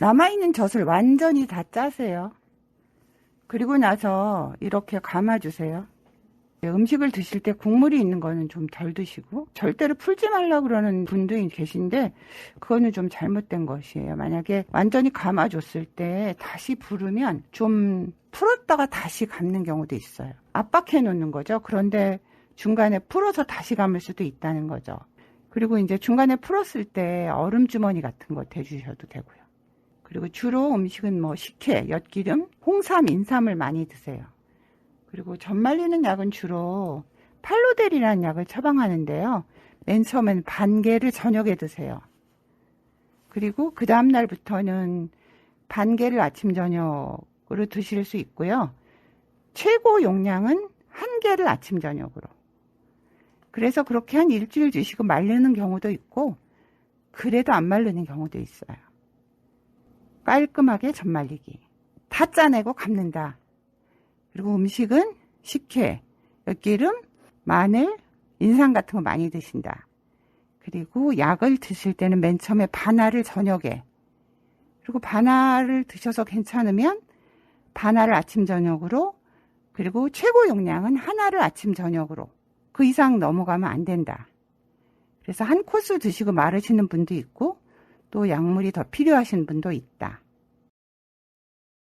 남아있는 젖을 완전히 다 짜세요. 그리고 나서 이렇게 감아주세요. 음식을 드실 때 국물이 있는 거는 좀 덜 드시고 절대로 풀지 말라 그러는 분도 계신데 그거는 좀 잘못된 것이에요. 만약에 완전히 감아줬을 때 다시 부르면 좀 풀었다가 다시 감는 경우도 있어요. 압박해 놓는 거죠. 그런데 중간에 풀어서 다시 감을 수도 있다는 거죠. 그리고 이제 중간에 풀었을 때 얼음 주머니 같은 거 대주셔도 되고요. 그리고 주로 음식은 뭐 식혜, 엿기름, 홍삼, 인삼을 많이 드세요. 그리고 전 말리는 약은 주로 팔로델이라는 약을 처방하는데요. 맨 처음엔 반 개를 저녁에 드세요. 그리고 그 다음 날부터는 반 개를 아침 저녁으로 드실 수 있고요. 최고 용량은 한 개를 아침 저녁으로. 그래서 그렇게 한 일주일 드시고 말리는 경우도 있고 그래도 안 말리는 경우도 있어요. 깔끔하게 전 말리기. 다 짜내고 감는다. 그리고 음식은 식혜, 엿기름, 마늘, 인삼 같은 거 많이 드신다. 그리고 약을 드실 때는 맨 처음에 반알을 저녁에 그리고 반알을 드셔서 괜찮으면 반알을 아침 저녁으로 그리고 최고 용량은 하나를 아침 저녁으로 그 이상 넘어가면 안 된다. 그래서 한 코스 드시고 마르시는 분도 있고 또 약물이 더 필요하신 분도 있다.